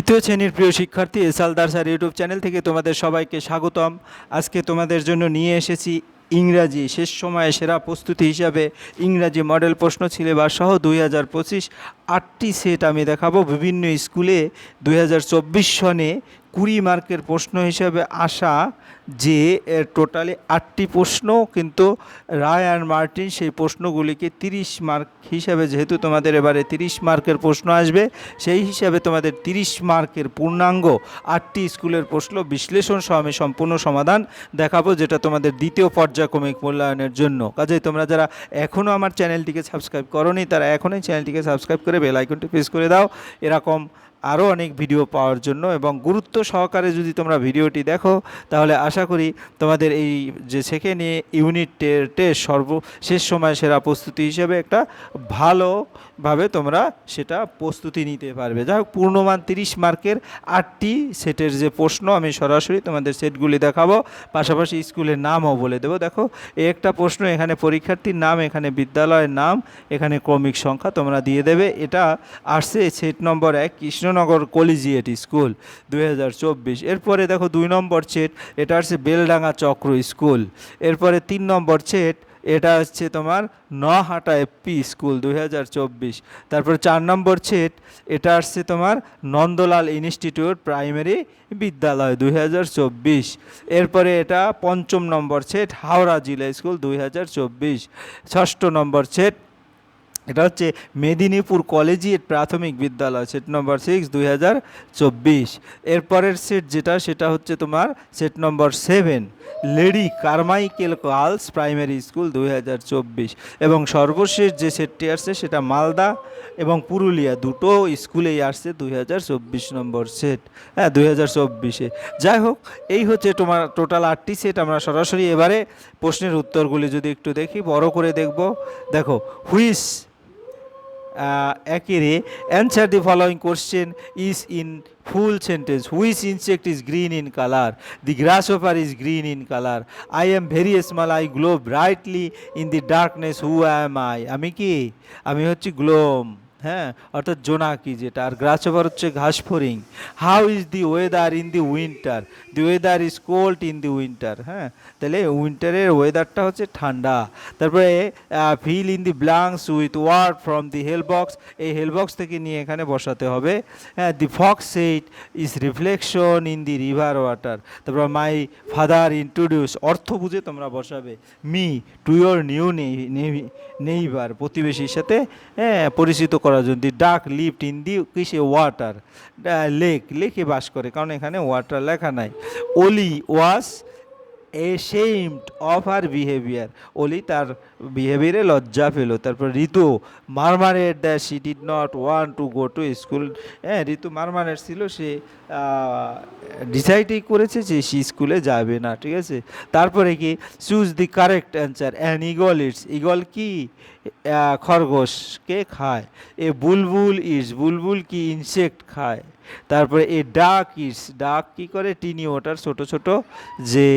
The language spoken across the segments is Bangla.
তৃতীয় শ্রেণীর প্রিয় শিক্ষার্থী এসাল দারসার ইউটিউব চ্যানেল থেকে তোমাদের সবাইকে স্বাগতম আজকে তোমাদের জন্য নিয়ে এসেছি ইংরাজি শেষ সময়ে সেরা প্রস্তুতি হিসাবে ইংরাজি মডেল প্রশ্ন সিলেবাস সহ দুই হাজার পঁচিশ আটটি সেট আমি দেখাবো বিভিন্ন স্কুলে দুই সনে কুড়ি মার্কের প্রশ্ন হিসাবে আসা যে টোটালি আটটি প্রশ্ন কিন্তু রায় আর মার্টিন সেই প্রশ্নগুলিকে 30 মার্ক হিসাবে যেহেতু তোমাদের এবারে 30 মার্কের প্রশ্ন আসবে সেই হিসাবে তোমাদের 30 মার্কের পূর্ণাঙ্গ আটটি স্কুলের প্রশ্ন বিশ্লেষণ সহ আমি সম্পূর্ণ সমাধান দেখাবো যেটা তোমাদের দ্বিতীয় পর্যায়ে পর্যায়ক্রমিক মূল্যায়নের জন্য কাজে তোমরা যারা এখনও আমার চ্যানেলটিকে সাবস্ক্রাইব করনি তারা এখনই চ্যানেলটিকে সাবস্ক্রাইব করে বেলাইকনটি প্রেস করে দাও এরকম আরও অনেক ভিডিও পাওয়ার জন্য এবং গুরুত্ব সহকারে যদি তোমরা ভিডিওটি দেখো তাহলে আশা করি তোমাদের এই যে সেকেন্ড ইউনিট টেস্ট সর্ব শেষ সময় সেরা প্রস্তুতি হিসেবে একটা ভালোভাবে তোমরা সেটা প্রস্তুতি নিতে পারবে যাই হোক পূর্ণমান তিরিশ মার্কের আটটি সেটের যে প্রশ্ন আমি সরাসরি তোমাদের সেটগুলি দেখাবো পাশাপাশি স্কুলের নামও বলে দেবো দেখো একটা প্রশ্ন এখানে পরীক্ষার্থীর নাম এখানে বিদ্যালয়ের নাম এখানে ক্রমিক সংখ্যা তোমরা দিয়ে দেবে এটা আসছে সেট নম্বর এক কৃষ্ণ কৃষ্ণনগর কলিজিয়েট স্কুল দুই এরপরে দেখো দুই নম্বর ছেট এটা হচ্ছে বেলডাঙ্গা চক্র স্কুল এরপরে তিন নম্বর ছেট এটা হচ্ছে তোমার নহাটা এপি স্কুল দুই তারপর চার নম্বর ছেট এটা আসছে তোমার নন্দলাল ইনস্টিটিউট প্রাইমারি বিদ্যালয় দুই এরপরে এটা পঞ্চম নম্বর ছেট হাওড়া জিলা স্কুল দুই ষষ্ঠ নম্বর ছেট এটা হচ্ছে মেদিনীপুর কলেজিয়েট প্রাথমিক বিদ্যালয় সেট নম্বর সিক্স দুই হাজার চব্বিশ এরপরের সেট যেটা সেটা হচ্ছে তোমার set number seven Lady Carmichael girls primary school দুই হাজার চব্বিশ এবং সর্বশেষ যে সেটটি আসছে সেটা মালদা এবং পুরুলিয়া দুটো স্কুলেই আসছে দুই হাজার চব্বিশ নম্বর সেট হ্যাঁ দুই হাজার চব্বিশে যাই হোক এই হচ্ছে তোমার টোটাল আটটি সেট আমরা সরাসরি এবারে প্রশ্নের উত্তরগুলি যদি একটু দেখি বড় করে দেখব দেখো হুইস Akire, answer the following question is in full sentence. Which insect is green in color? The grasshopper is green in color. I am very small. I glow brightly in the darkness. Who am I? আমি কি আমি হচ্ছি গ্লোম হ্যাঁ অর্থাৎ জোনাকি যেটা আর গ্রাসওভার হচ্ছে ঘাসফড়িং how is the weather in the winter the weather is cold in the winter হ্যাঁ তাহলে উইন্টারের ওয়েদারটা হচ্ছে ঠান্ডা তারপরে fill in the blanks with word from the help box এই হেলবক্স থেকে নিয়ে এখানে বসাতে হবে হ্যাঁ the fox ate is reflection in the river water তারপর মাই ফাদার ইন্ট্রোডিউস অর্থ বুঝে তোমরা বসাবে me to your new navy neighbour প্রতিবেশীর সাথে হ্যাঁ, পরিচিত করার জন্য ডাক লিফট ইন দি কিসে ওয়াটার লেক লেকে বাস করে কারণ এখানে ওয়াটার লেখা নাই Olly was ashamed of R behaviour Olly তার বিহেভিয়ারে লজ্জা পেলো তারপর Ritu murmured the she did not want to go to school হ্যাঁ ঋতু মারমারেট ছিল সে ডিসাইডই করেছে যে সে স্কুলে যাবে না ঠিক আছে তারপরে কি choose the correct answer an eagle it's eagle কি খরগোশকে খায় এ বুলবুল ইটস বুলবুল কি ইনসেক্ট খায় তারপরে এই ডাক ইটস ডাক কী করে টিনি ওটার ছোট ছোট যে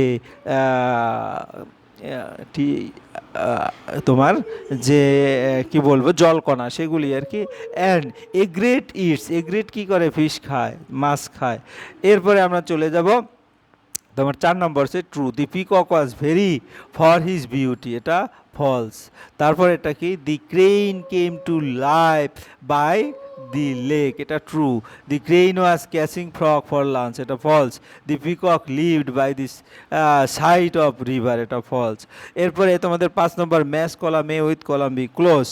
তোমার যে কি বলবো জলকণা সেগুলি আর কি and egret it's egret কী করে ফিশ খায় মাছ খায় এরপরে আমরা চলে যাব তোমার চার number say true the peacock was very for his beauty এটা ফলস তারপর এটা কি the crane came to life by the lake এটা true the crane was catching frog for lunch এটা false the peacock lived by this side of river এটা ফলস এরপরে তোমাদের পাঁচ number match column A with column B close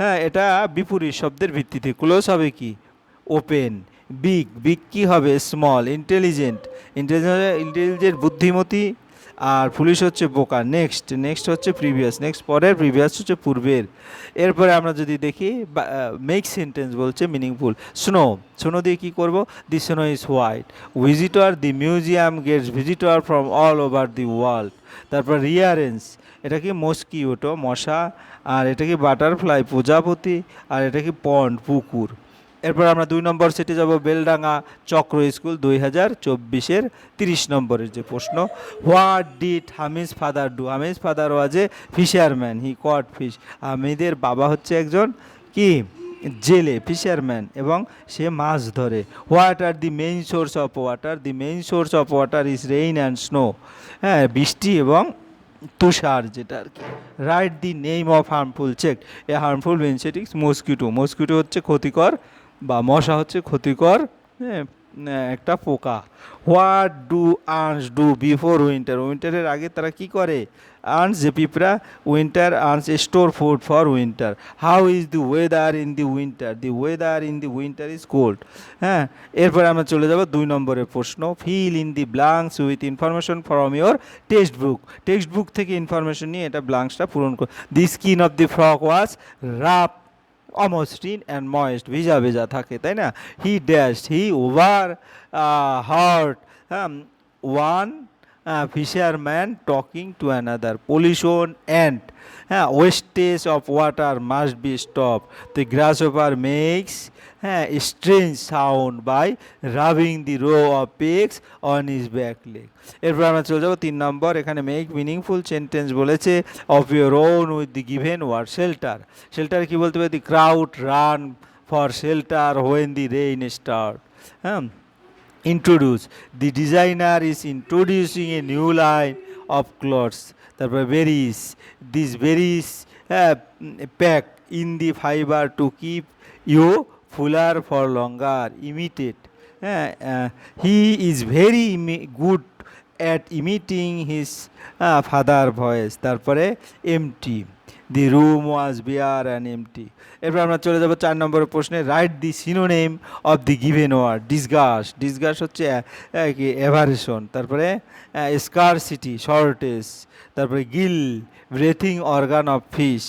হ্যাঁ এটা বিপরীত শব্দের ভিত্তিতে ক্লোজ হবে কি ওপেন বিগ বিগ কী হবে স্মল ইন্টেলিজেন্ট ইন্টেলিজেন্ট ইন্টেলিজেন্ট বুদ্ধিমতী আর পুলিশ হচ্ছে বোকা নেক্সট নেক্সট হচ্ছে প্রিভিয়াস নেক্সট পরের প্রিভিয়াস হচ্ছে পূর্বের এরপরে আমরা যদি দেখি মেক সেন্টেন্স বলছে মিনিংফুল স্নো স্নো দিয়ে কী করব the snow is white visitor the museum gets visitor from all over the world তারপর রিয়ারেন্স এটা কি মস্কিউটো মশা আর এটা কি বাটারফ্লাই প্রজাপতি আর এটা কি পন্ড পুকুর এরপর আমরা দুই নম্বর সেটে যাব বেলডাঙ্গা চক্র স্কুল দুই হাজার চব্বিশের তিরিশ নম্বরের যে প্রশ্ন what did Hamid's father do Hamid's father was a fisherman he caught fish হামিদের বাবা হচ্ছে একজন কি জেলে ফিশারম্যান এবং সে মাছ ধরে what are the main source of water the main source of water is rain and snow হ্যাঁ বৃষ্টি এবং তুষার যেটা আর কি write the name of harmful check a harmful insects mosquito mosquito হচ্ছে ক্ষতিকর বা মশা হচ্ছে ক্ষতিকর হ্যাঁ, একটা পোকা হোয়াট ডু আর্নস ডু বিফোর উইন্টার উইন্টারের আগে তারা কি করে আর্নস যে পিঁপড়া winter earns store food for winter how is the weather in the winter the weather in the winter is cold হ্যাঁ এরপরে আমরা চলে যাবো দুই নম্বরের প্রশ্ন fill in the blanks with information from your text book text book থেকে ইনফরমেশন নিয়ে এটা ব্লাঙ্কসটা পূরণ কর the skin of the frog was rough almost thin and moist ভিজা ভিজা থাকে তাই না he dash he overheard one fisherman talking to another pollution and হ্যাঁ wastage of water must be stop the grasshopper makes হ্যাঁ strange sound by rubbing the row of pegs on its back leg এরপর আমরা চলে যাবো তিন নম্বর এখানে মেক মিনিংফুল সেন্টেন্স বলেছে of your own with the given word shelter shelter কী বলতে পারি the crowd ran for shelter when the rain start হ্যাঁ introduce the designer is introducing a new line of clothes তারপরে berries this berries pack in the fibre to keep you fuller for longer imitated হ্যাঁ he is very good at imitating his father voice তারপরে empty the room was bare and empty এরপর আমরা চলে যাবো চার নম্বরের প্রশ্নে write the synonym of the given word disgust disgust হচ্ছে কি এভারেশন তারপরে স্কার সিটি শর্টেজ তারপরে gill breathing organ of fish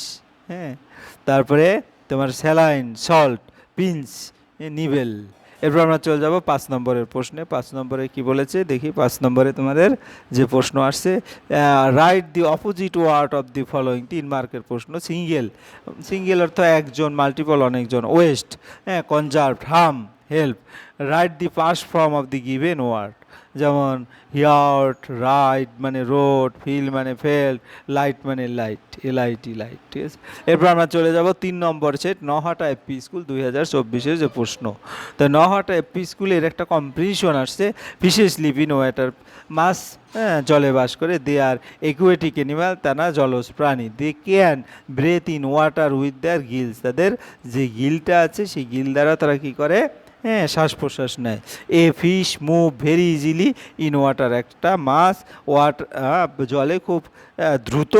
হ্যাঁ তারপরে তোমার স্যালাইন সল্ট পিঞ্চ নিবেল এরপর আমরা চলে যাব পাঁচ নম্বরের প্রশ্নে পাঁচ নম্বরে কি বলেছে দেখি পাঁচ নম্বরে তোমাদের যে প্রশ্ন আসছে write the opposite word of the following তিন মার্কের প্রশ্ন সিঙ্গেল সিঙ্গেল অর্থ একজন মাল্টিপল অনেকজন ওয়েস্ট হ্যাঁ conserve harm help write the past form of the given word যেমন হিয়ার্ট রাইট মানে রোড ফিল মানে ফেল লাইট মানে light L I T light ঠিক আছে এরপর আমরা চলে যাব তিন নম্বর সেট নহাটা এফপি স্কুল দুই হাজার চব্বিশের যে প্রশ্ন তো নহাটা এফপি স্কুলের একটা কম্পিটিশন আসছে বিশেষ লিপি ওয়াটার মাস হ্যাঁ জলে বাস করে দে আর একুয়েটিক তা না জলজ প্রাণী they can breathe in water with their gills তাদের যে গিলটা আছে সেই গিল দ্বারা তারা কী করে হ্যাঁ শ্বাস প্রশ্বাস নেয় a fish move very easily in water একটা মাছ ওয়াটার জলে খুব দ্রুত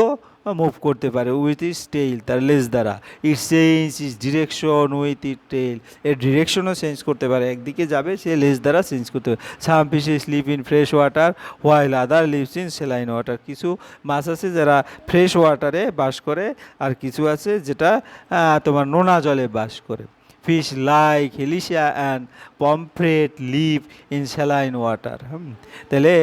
মুভ করতে পারে উইথ ইস টেইল তার লেজ দ্বারা it change its direction with it tail এর ডিরেকশনও চেঞ্জ করতে পারে একদিকে যাবে সে লেজ দ্বারা চেঞ্জ করতে পারে some is live in fresh water while other lives in saline water কিছু মাছ আছে যারা ফ্রেশ ওয়াটারে বাস করে আর কিছু আছে যেটা তোমার নোনা জলে বাস করে fish like helicia and pomfret live in saline water hmm. তাহলে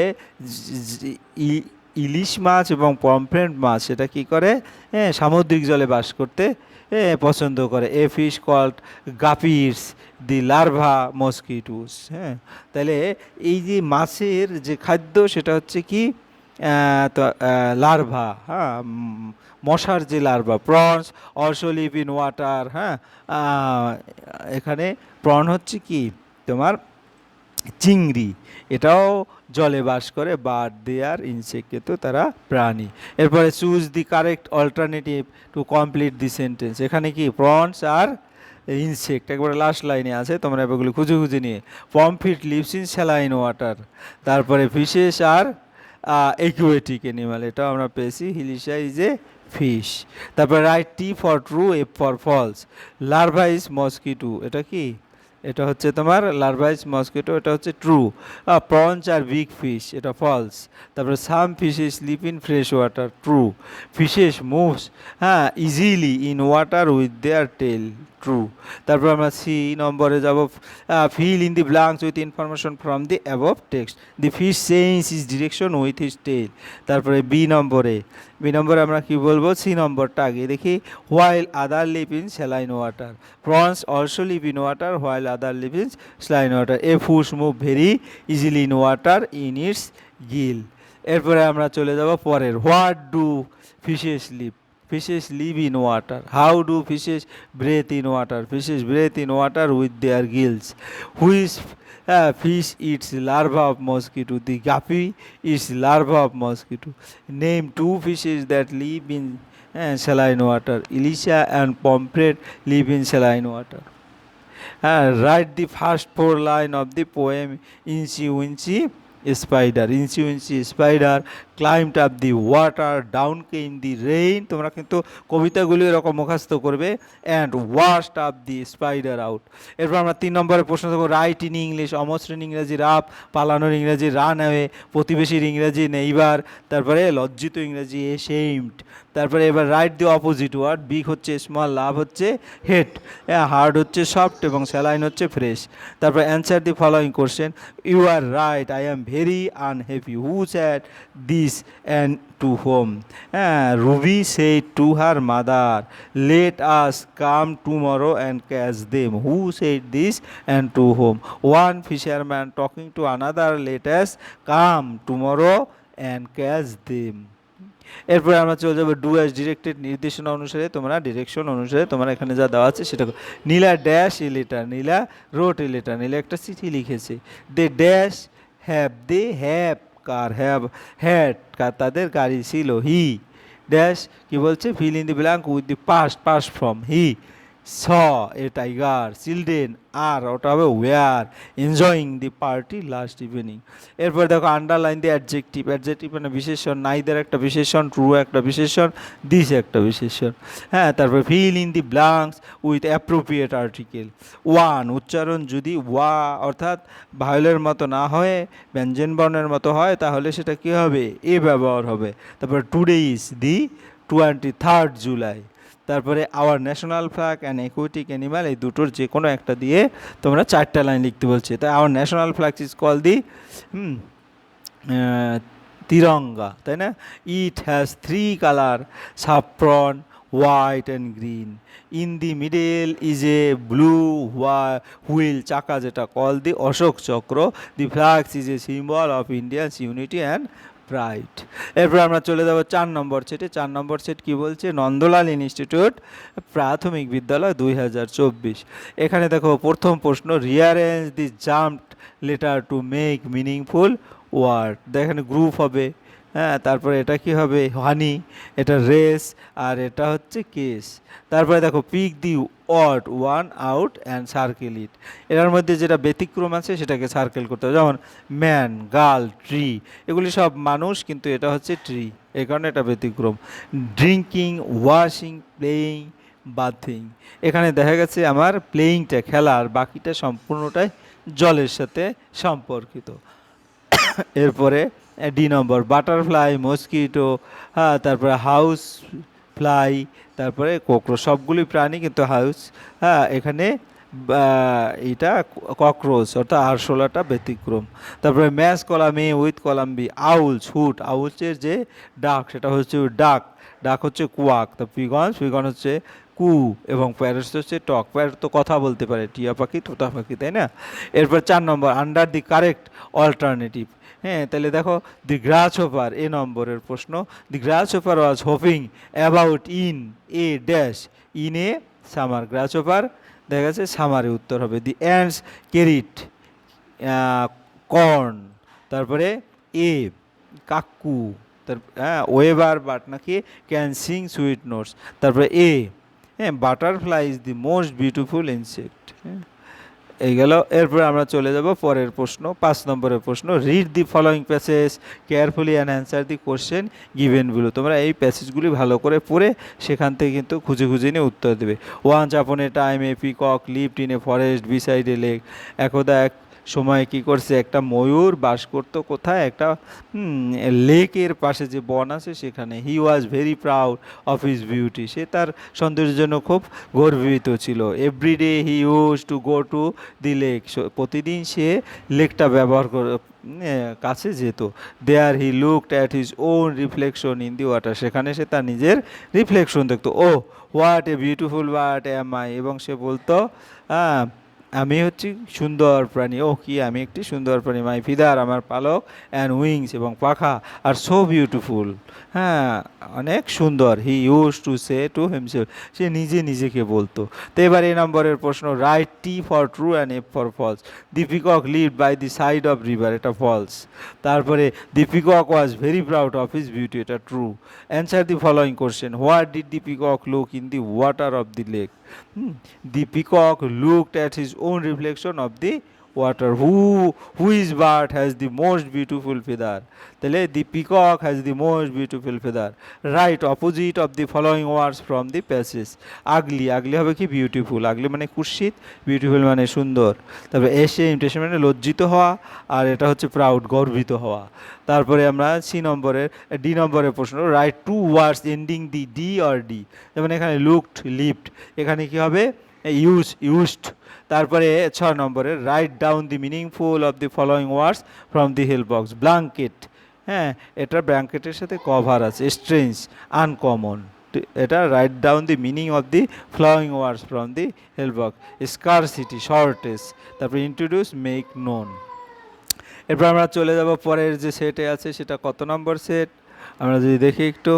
ইলিশ মাছ এবং পমফ্রেন্ট মাছ সেটা কি করে হ্যাঁ সামুদ্রিক জলে বাস করতে পছন্দ করে a fish called guppies the larva mosquitoes হ্যাঁ তাহলে এই যে মাছের যে খাদ্য সেটা হচ্ছে কি তো লার্ভা হ্যাঁ মশার যে larva prawns also in water হ্যাঁ এখানে প্রন হচ্ছে কি তোমার চিংড়ি এটাও জলে বাস করে বার দে আর ইনসেক্ট কিন্তু তারা প্রাণী এরপরে choose the correct alternative to complete the sentence এখানে কি প্রনস আর ইনসেক্ট একবারে লাস্ট লাইনে আছে তোমরা এগুলো খুঁজে খুঁজে নিয়ে pomfret lives in saline water তারপরে ফিশেস আর একুয়েটিক অ্যানিমাল এটাও আমরা পেয়েছি হিলিশা ইজ এ ফিশ তারপর write T for true F for false larva is mosquito এটা কি এটা হচ্ছে তোমার লার্ভাইজ মস্কিটো এটা হচ্ছে true prawns are big fish এটা ফলস তারপরে some fishes sleep in fresh water true fishes moves হ্যাঁ easily in water with their tail true তারপর আমরা সি নম্বরে যাব fill in the blanks with information from the above text the fish change is direction with is tail তারপরে বি নম্বরে বি নম্বরে আমরা কি বলবো সি নম্বরটা আগে দেখি while other live in saline water prawns also live in water while other live in saline water a fish move very easily in water in its gill এরপরে আমরা চলে যাব পরের what do fishes live fishes live in water how do fishes breathe in water fishes breathe in water with their gills which হ্যাঁ fish eats larva of mosquito the guppy eats larva of mosquito name two fishes that live in হ্যাঁ saline water hilsa and pomfret live in saline water হ্যাঁ write the first four line of the poem incy wincy spider incy wincy spider climbed up the water down in the rain তোমরা কিন্তু কবিতাগুলি এরকম মুখস্থ করবে and washed up the spider out এরপর আমরা তিন নম্বরে প্রশ্ন থাকবো রাইট ইন ইংলিশ অমসৃণ ইংরাজি রাপ পালানোর ইংরাজি রান অ্যাওয়ে প্রতিবেশীর ইংরাজি নেইবার তারপরে লজ্জিত ইংরাজি এ সেইমড তারপরে এবার write the opposite word big হচ্ছে স্মল লাভ হচ্ছে হেড হার্ড হচ্ছে সফট এবং স্যালাইন হচ্ছে ফ্রেশ তারপর answer the following question you are right I am very unhappy who sad this peace and to home. Uh, Ruby said to her mother, Let us come tomorrow and catch them. Who said this and to whom? One fisherman talking to another, Let us come tomorrow and catch them. এরপরে আমরা চলে যাবো ডু অ্যাজ ডিরেক্টেড নির্দেশনা অনুসারে তোমরা ডিরেকশন অনুসারে তোমরা এখানে যা দেওয়া আছে সেটা Nila dash a letter Nila wrote a letter Nila একটা চিঠি লিখেছে they dash have they have car have had তাদের গাড়ি ছিল হি ড্যাশ কি বলছে fill in the blank with the past past from he saw a tiger children আর ওটা হবে were enjoying the party last evening এরপর দেখো আন্ডারলাইন দি অ্যাডজেক্টিভ অ্যাডজেক্টিভ মানে বিশেষণ নাইদের একটা বিশেষণ ট্রু একটা বিশেষণ দিস একটা বিশেষণ হ্যাঁ তারপর fill in the blanks with appropriate article one উচ্চারণ যদি ওয়া অর্থাৎ ভায়োলের মতো না হয়ে ব্যঞ্জন বর্ণের মতো হয় তাহলে সেটা কী হবে এ ব্যবহার হবে তারপর today is the twenty third July তারপরে our national flag and aquatic animal এই দুটোর যে কোনো একটা দিয়ে তোমরা চারটা লাইন লিখতে বলছে তাই our national flag is call the hmm Tiranga তাই না it has three colour saffron white and green in the middle is a blue হোয়া হুইল চাকা যেটা call the Ashoka Chakra the flags is a symbol of Indian unity and write এরপর আমরা চলে যাবো চার নম্বর সেটে চার নম্বর সেট কি বলছে নন্দলাল ইনস্টিটিউট প্রাথমিক বিদ্যালয় দুই এখানে দেখো প্রথম প্রশ্ন rearrange the jumbled letter to make meaningful word দেখেন গ্রুপ হবে হ্যাঁ তারপরে এটা কি হবে হানি এটা রেস আর এটা হচ্ছে কেস তারপরে দেখো pick the word one out and circle it এটার মধ্যে যেটা ব্যতিক্রম আছে সেটাকে সার্কেল করতে হবে যেমন ম্যান গার্ল ট্রি এগুলি সব মানুষ কিন্তু এটা হচ্ছে ট্রি এই কারণে এটা ব্যতিক্রম ড্রিঙ্কিং ওয়াশিং প্লেয়িং বাথিং এখানে দেখা গেছে আমার প্লেয়িংটা খেলা আর বাকিটা সম্পূর্ণটাই জলের সাথে সম্পর্কিত এরপরে ডি নম্বর বাটারফ্লাই মস্কিটো হ্যাঁ তারপরে হাউস ফ্লাই তারপরে ককরোচ সবগুলি প্রাণী কিন্তু হাউস হ্যাঁ এখানে এটা ককরোচ অর্থাৎ আরশোলাটা ব্যতিক্রম তারপরে mass colony with colony owls hoot আউলসের যে ডাক সেটা হচ্ছে ডাক ডাক হচ্ছে কুয়াক তা পিগন পিগন হচ্ছে কু এবং প্যারস হচ্ছে টক প্যারেস তো কথা বলতে পারে টিয়া পাখি তোতা পাখি তাই না এরপর চার number under the correct alternative হ্যাঁ তাহলে দেখো দি গ্রাস হোপার এ নম্বরের প্রশ্ন the grasshopper was hopping about in a dash in a summer grasshopper দেখা যাচ্ছে সামারে উত্তর হবে দি অ্যান্ডস কেরিট কর্ন তারপরে এ কাকু তার হ্যাঁ ওয়েবার বাট নাকি ক্যান সিং সুইট নোটস তারপরে এ হ্যাঁ butterfly is the most beautiful insect হ্যাঁ এই গেল এরপরে আমরা চলে যাব পরের প্রশ্ন পাঁচ নম্বরের প্রশ্ন read the following passage carefully and answer the question গিভেনগুলো তোমরা এই প্যাসেজগুলি ভালো করে পড়ে সেখান থেকে কিন্তু খুঁজে খুঁজে নিয়ে উত্তর দেবে once upon time a peacock lived in a forest beside a lake একদা এক সময় কি করছে একটা ময়ূর বাস করত কোথায় একটা লেকের পাশে যে বন আছে সেখানে he was very proud of his beauty সে তার সৌন্দর্যের জন্য খুব গর্বিত ছিল everyday he use to go to the lake প্রতিদিন সে লেকটা ব্যবহার করে কাছে যেত there he looked at his own reflection in the water সেখানে সে তার নিজের রিফ্লেকশন দেখতো ও what a beautiful what am I এবং সে বলতো হ্যাঁ আমি হচ্ছি সুন্দর প্রাণী ও কি আমি একটি সুন্দর প্রাণী মাই ফিদার আমার পালক অ্যান্ড উইংস এবং পাখা আর সো বিউটিফুল হ্যাঁ অনেক সুন্দর he use to say to himself সে নিজে নিজেকে বলতো তো এবার এই নম্বরের প্রশ্ন write T for true and F for false the peacock lived by the side of river এটা ফলস তারপরে the peacock was very proud of his beauty এটা true answer the following question what did the peacock look in the water of the lake Hmm. The peacock looked at his own reflection of the water. Who whose bird has the most beautiful feather? তাহলে the peacock has the most beautiful feather. Right opposite of the following words from the passage. Ugly ugly হবে কি beautiful. ugly মানে কুৎসিত beautiful মানে সুন্দর তারপরে এসে ইমটেশন মানে লজ্জিত হওয়া আর এটা হচ্ছে প্রাউড গর্বিত হওয়া তারপরে আমরা সি নম্বরের ডি নম্বরের প্রশ্ন write two words ending the D or D যেমন এখানে লুকড লিপড এখানে কি হবে ইউজ ইউজড তারপরে ছয় নম্বরে write down the meaningful of the following words from the help box blanket হ্যাঁ এটা ব্ল্যাঙ্কেটের সাথে কভার আছে স্ট্রেঞ্জ আনকমন এটা write down the meaning of the following words from the help box city shortage তারপর ইন্ট্রোডিউস মেক নোন এরপর আমরা চলে যাব পরের যে সেটে আছে সেটা কত নম্বর সেট আমরা যদি দেখি একটু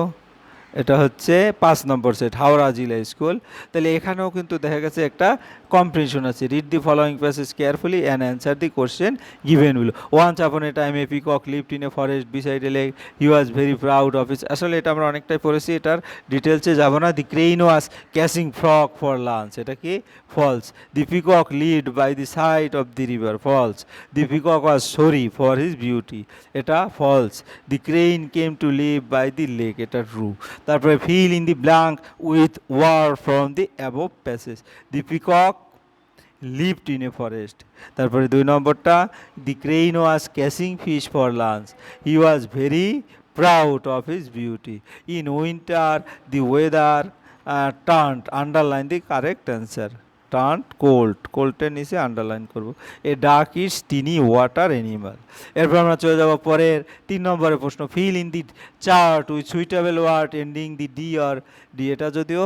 এটা হচ্ছে পাঁচ নম্বর সেট হাওড়া জিলা স্কুল তাহলে এখানেও কিন্তু দেখা গেছে একটা কম্প্রিহেনশন আছে read the following passage carefully and answer the question given well once upon a time a peacock lived in a forest beside a lake he very proud proud of আসলে এটা আমরা অনেকটাই পড়েছি এটার ডিটেলসে যাবো না the crane was catching frog for lunch এটা কি false the peacock lived by the side of the river false the peacock was sorry for his beauty এটা false the crane came to live by the lake এটা ট্রু তারপরে fill in the blank with word from the above passage the peacock lived in a forest তারপরে দুই নম্বরটা the crane was catching fish for lunch he was very proud of his beauty in winter the weather turned underline the correct answer turned cold কোল্ডের নিচে আন্ডারলাইন করব এ ডাক ইস তিনি ওয়াটার অ্যানিমাল এরপর আমরা চলে যাবো পরের তিন নম্বরের প্রশ্ন fill in the chart with suitable word ending the D or D এটা যদিও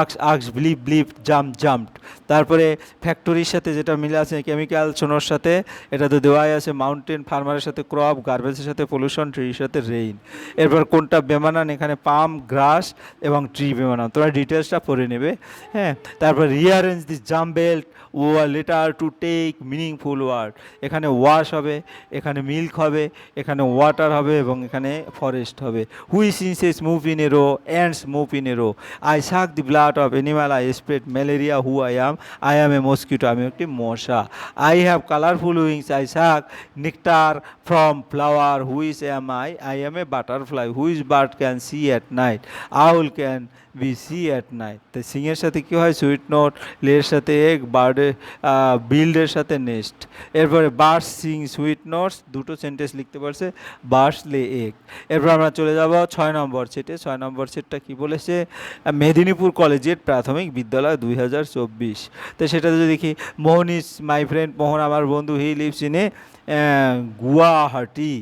আক্স আক্স ব্লিপ ব্লিপ জাম্প জাম্পড তারপরে ফ্যাক্টরির সাথে যেটা মিলে আছে কেমিক্যাল সোনোর সাথে এটা তো দেওয়াই আছে মাউন্টেন ফার্মারের সাথে ক্রপ গার্বেজের সাথে পলিউশন ট্রির সাথে রেইন এরপর কোনটা বেমানান এখানে পাম গ্রাস এবং ট্রি বেমানান তোরা ডিটেলসটা পড়ে নেবে হ্যাঁ তারপর rearrange the jumbled O letter to take meaningful word এখানে ওয়াশ হবে এখানে মিল্ক হবে এখানে ওয়াটার হবে এবং এখানে ফরেস্ট হবে হবে which ইনসেস move in a row ants move in a row I suck the blood of animal I spread malaria who I am I am a mosquito আমি একটি মশা I have colourful wings I suck nectar from flower which am I I am a butterfly which bird can see at night owl can be see at night তাই সিংয়ের সাথে কী হয় সুইট নোট লের সাথে এক বার্ডে বিল্ডের সাথে নেস্ট এরপরে বার্স সিং সুইট নোটস দুটো সেন্টেন্স লিখতে পারছে বার্স লে এক এরপর আমরা চলে যাব ছয় নম্বর সেটে ছয় নম্বর সেটটা কী বলেছে মেদিনীপুর কলেজের প্রাথমিক বিদ্যালয় দুই হাজার চব্বিশ তো সেটাতে যদি দেখি Mohan is my friend Mohan আমার বন্ধু he lives in Guwahati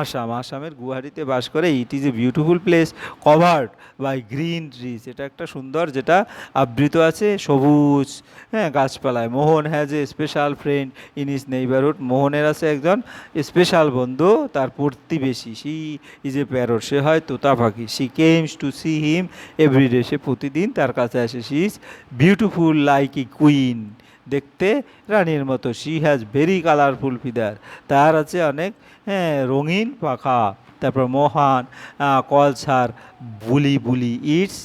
Assam আসামের গুয়াহাটিতে বাস করে it is a beautiful place covered by green trees এটা একটা সুন্দর যেটা আবৃত আছে সবুজ হ্যাঁ গাছপালায় Mohan has a special friend in his neighbourhood মোহনের আছে একজন স্পেশাল বন্ধু তার প্রতিবেশী সি ইজ এ প্যারট সে হয় তোতা পাখি she comes to see him everyday সে প্রতিদিন তার কাছে আসে she is beautiful like a queen দেখতে রানীর মতো she has very colourful feather তার আছে অনেক হ্যাঁ রঙিন পাখা তারপর Mohan calls her Bully Bully eats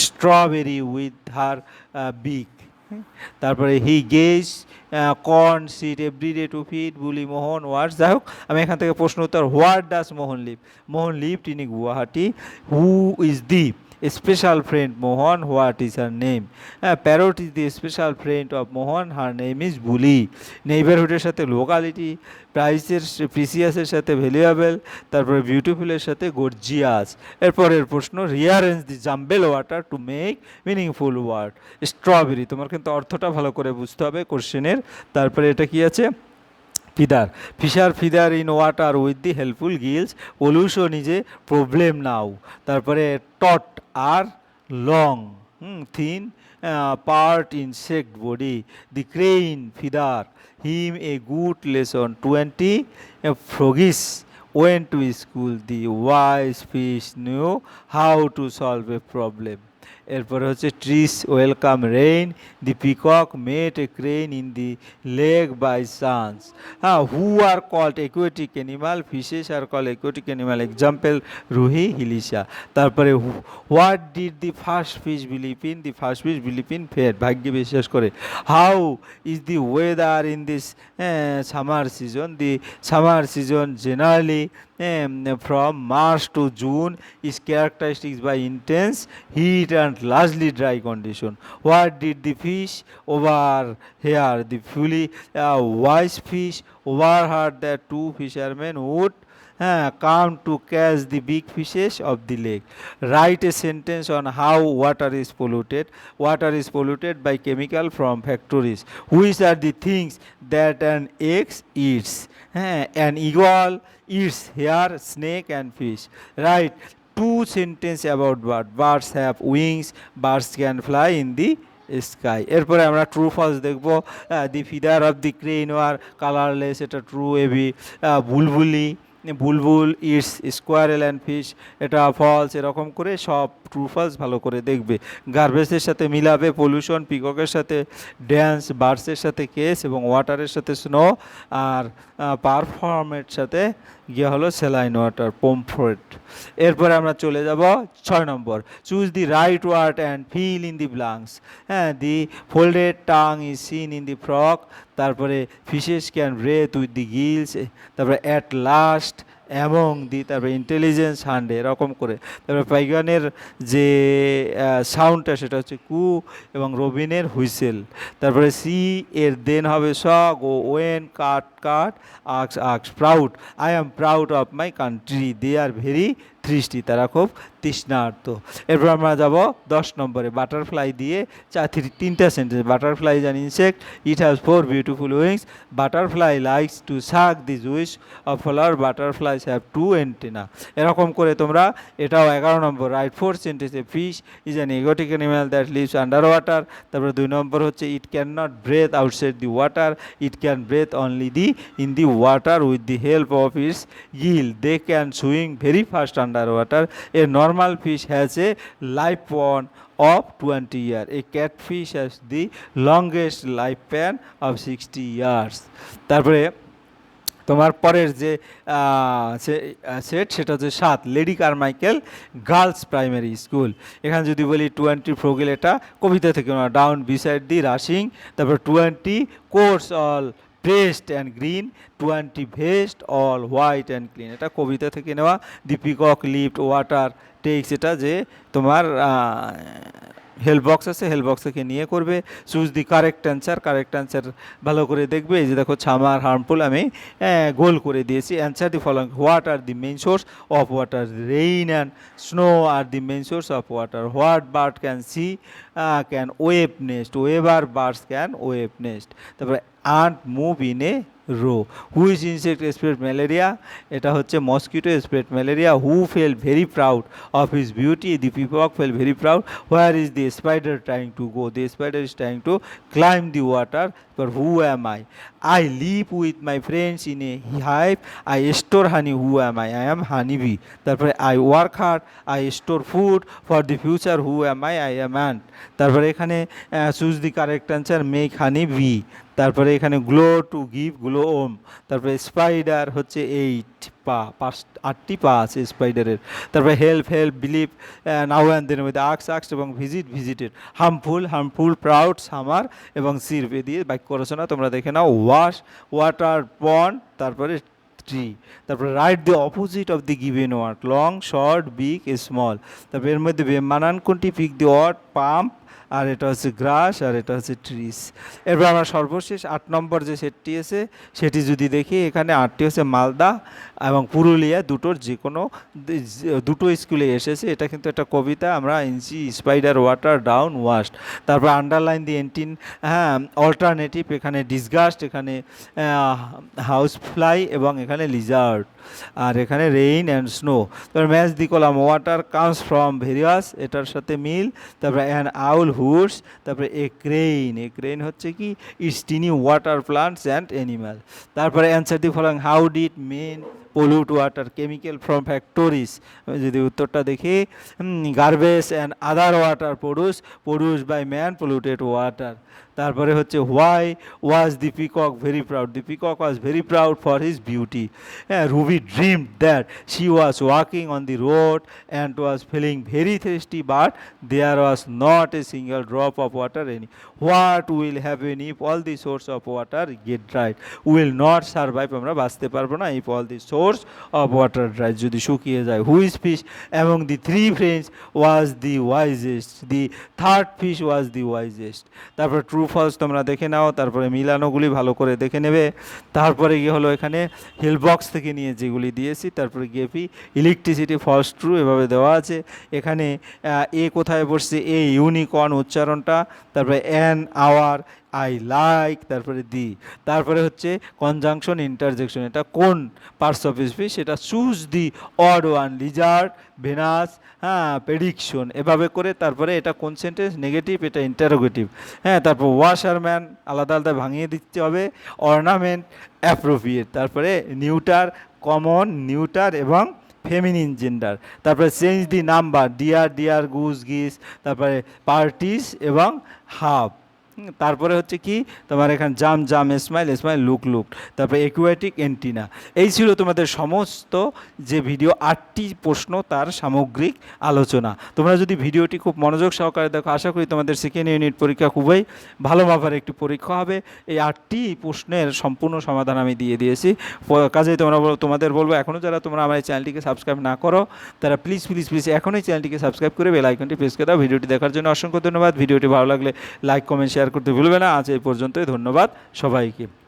strawberry with her beak তারপরে he gives corn seeds every day to feed Bully Mohan ওয়ার্স যাই হোক আমি এখান থেকে প্রশ্ন উত্তর where does Mohan live Mohan live tiny Guwahati who is দ্বীপ special friend Mohan. What is her name? Uh, Parrot is the special friend of Mohan. Her name is Bully. নেইবারহুডের সাথে লোকালিটি প্রাইসের প্রিসিয়াসের সাথে ভ্যালুয়েবল তারপরে বিউটিফুলের সাথে গর্জিয়াস এরপরের প্রশ্ন rearrange the jumbled water to make meaningful word strawberry তোমার কিন্তু অর্থটা ভালো করে বুঝতে হবে কোশ্চেনের তারপরে এটা কি আছে Fisher feeder in water with the helpful gills. Solution is a problem now. Tarpare taut are long, thin part insect body. The crane feeder him a good lesson. 20 froggies went to school. The wise fish knew how to solve a problem. এরপর হচ্ছে trees welcome rain the peacock met a crane in the lake by chance হ্যাঁ who are called aquatic animal fishes are call aquatic animal example rohu hilsa তারপরে what did the first fish believe in the first fish believe in fate ভাগ্যে বিশ্বাস করে how is the weather in this summer season the summer season generally Uh, from March to June is characterized by intense heat and largely dry condition. What did the fish over here? The fully uh, wise fish overheard the two fishermen would uh, come to catch the big fishes of the lake. Write a sentence on how water is polluted. Water is polluted by chemical from factories. Which are the things that an egg eats? হ্যাঁ an eagle eats hare snake and fish write two sentence about bird birds have wings birds can fly in the sky এরপরে আমরা ট্রু ফলস দেখবো the feather of the crane were colourless এটা ট্রু এভি বুলবুলি bulbul eats eel and fish এটা ফলস এরকম করে সব ট্রু ফলস ভালো করে দেখবে গার্বেজের সাথে মিলাবে পলিউশন পিককের সাথে ড্যান্স বার্ডসের সাথে কেস এবং ওয়াটারের সাথে স্নো আর পারফর্মের সাথে গিয়ে হলো সেলাইন ওয়াটার পম্ফ্রেট এরপরে আমরা চলে যাব ছয় নম্বর choose the right word and fill in the blanks হ্যাঁ the folded tongue is seen in the frog তারপরে fishes can breathe with the gills তারপরে অ্যাট লাস্ট এবং দি তারপরে ইন্টেলিজেন্স হান্ড এরকম করে তারপরে পাইগানের যে সাউন্ডটা সেটা হচ্ছে কু এবং রবিনের হুইসেল তারপরে সি এর দেন হবে সগ ও when cut cut ox ox proud I am proud of my country they are very দৃষ্টি তারা খুব তৃষ্ণার্ত এরপর আমরা যাব দশ নম্বরে বাটারফ্লাই দিয়ে থ্রি তিনটা sentence butterfly is an insect it has four beautiful wings butterfly likes to suck the juice of flower butterflies have two antenna এরকম করে তোমরা এটাও এগারো নম্বর রাইট ফোর সেন্টেন্সে fish is an aquatic animal that lives under water তারপরে দুই নম্বর হচ্ছে it can not breathe outside the water it can breathe only the in the water with the help of its gill they can swing very fast under under water a normal life has of twenty year a cat A has the longest life span of sixty years তারপরে তোমার পরের যে সেট সেটা হচ্ছে সাত Lady Carmichael girls primary school এখানে যদি বলি টোয়েন্টি ফ্রোগেল এটা কবিতা থেকে ডাউন বিসাইড দি রাশিং তারপর twenty coats all dressed and green twenty vests all white and clean এটা কবিতা থেকে নেওয়া দীপিকক লিফ্ট ওয়াটার টেক্স এটা যে তোমার হেল্প বক্স আছে হেল্প বক্স থেকে নিয়ে করবে choose the correct answer correct answer ভালো করে দেখবে এই যে দেখো ছামার হার্মফুল আমি গোল করে দিয়েছি answer the following what are the main source of water rain and snow are the main source of water what bird can see can weave nest weave are birds can weave nest তারপরে ant move in a row which insect spread malaria এটা হচ্ছে mosquito spread malaria who felt very proud of his beauty the peacock felt very proud where is the spider trying to go the spider is trying to climb the water but who am I I live with my friends in a he hive I store honey who am I I am honey bee তারপরে I work hard I store food for the future who am I I am and তারপরে এখানে choose the correct answer make honey bee তারপরে এখানে গ্লো টু গিভ গ্লো ওম তারপরে স্পাইডার হচ্ছে এইট পা পাঁচ আটটি পা আছে স্পাইডারের তারপরে help help believe now and দিনের মধ্যে আক্স আক্স এবং ভিজিট ভিজিটের হার্মফুল হার্মফুল প্রাউড সামার এবং এ দিয়ে বাক্য না তোমরা দেখে নাও ওয়াশ ওয়াটার পন তারপরে ট্রি তারপরে write the opposite of the given word long short big small তারপরে এর মধ্যে মানান কোনটি পিক দি ওয়ার্ড পাম্প আর এটা হচ্ছে গ্রাস আর এটা হচ্ছে ট্রিস এরপর আমরা সর্বশেষ আট নম্বর যে সেটটি আছে সেটি যদি দেখি এখানে আটটি হচ্ছে মালদা এবং পুরুলিয়া দুটোর যে কোনো দুটো স্কুলে এসেছে এটা কিন্তু একটা কবিতা আমরা itsy spider water down washed তারপর আন্ডারলাইন দি এন্টিন হ্যাঁ অল্টারনেটিভ এখানে ডিসগাস্ট এখানে হাউস ফ্লাই এবং এখানে লিজার্ড আর এখানে রেইন অ্যান্ড স্নো তারপর match the column water comes from various এটার সাথে মিল তারপর অ্যান্ড আউল হুর্স তারপরে এ ক্রেইন এ ক্রেইন হচ্ছে কি স্টিনি ওয়াটার প্লান্টস অ্যান্ড অ্যানিমাল তারপরে answer the following how did men pollute water chemical from factories যদি উত্তরটা দেখি garbage and other water produce produce by man polluted water তারপরে হচ্ছে why was the peacock very proud the peacock was very proud for his beauty হ্যাঁ Ruby dream that she was walking on the road and was feeling very thirsty but there was not a single drop of water any what will have an if all the source of water get dried will not survive আমরা বাঁচতে পারবো না if all the source of water dried যদি শুকিয়ে যায় হুইজ ফিশ এবং the three friends was the wisest the third fish was the wisest তারপর ট্রু ফলস তোমরা দেখে নাও তারপরে মিলানোগুলি ভালো করে দেখে নেবে তারপরে গিয়ে হলো এখানে হিলবক্স বক্স থেকে নিয়ে যেগুলি দিয়েছি তারপরে গিয়ে পি ইলেকট্রিসিটি ফলস ট্রু এভাবে দেওয়া আছে এখানে এ কোথায় বসছে এ ইউনিকর্ন উচ্চারণটা তারপরে অ্যান আওয়ার আই লাইক তারপরে দি তারপরে হচ্ছে কনজাংশন ইন্টারজেকশন এটা কোন পার্টস অফ স্পিচ সেটা choose the odd one lizard Venus হ্যাঁ প্রেডিকশন এভাবে করে তারপরে এটা কোন সেন্টেন্স নেগেটিভ এটা ইন্টারোগেটিভ হ্যাঁ তারপর ওয়াশারম্যান আলাদা আলাদা ভাঙিয়ে দিতে হবে অর্নামেন্ট অ্যাপ্রোপ্রিয়েট তারপরে নিউটার কমন নিউটার এবং ফেমিনিন জেন্ডার তারপরে change the number deer deer goose geese তারপরে পার্টিস এবং হাফ তারপরে হচ্ছে কি তোমার এখানে জাম জাম স্মাইল স্মাইল লুক লুক তারপরে একুয়াটিক অ্যান্টিনা এই ছিল তোমাদের সমস্ত যে ভিডিও আটটি প্রশ্ন তার সামগ্রিক আলোচনা তোমরা যদি ভিডিওটি খুব মনোযোগ সহকারে দেখো আশা করি তোমাদের সেকেন্ড ইউনিট পরীক্ষা খুবই ভালো মাপের একটি পরীক্ষা হবে এই আটটি প্রশ্নের সম্পূর্ণ সমাধান আমি দিয়ে দিয়েছি কাজে তোমরা তোমাদের বলবো এখনও যারা তোমরা আমার এই চ্যানেলটিকে সাবস্ক্রাইব না করো তারা প্লিজ প্লিজ প্লিজ এখনই চ্যানেলটিকে সাবস্ক্রাইব করে বেলাইকনটি প্রেস করে দাও ভিডিওটি দেখার জন্য অসংখ্য ধন্যবাদ ভিডিওটি ভালো লাগলে লাইক কমেন্ট শেয়ার শেয়ার করতে ভুলবে না আজ এই পর্যন্তই ধন্যবাদ সবাইকে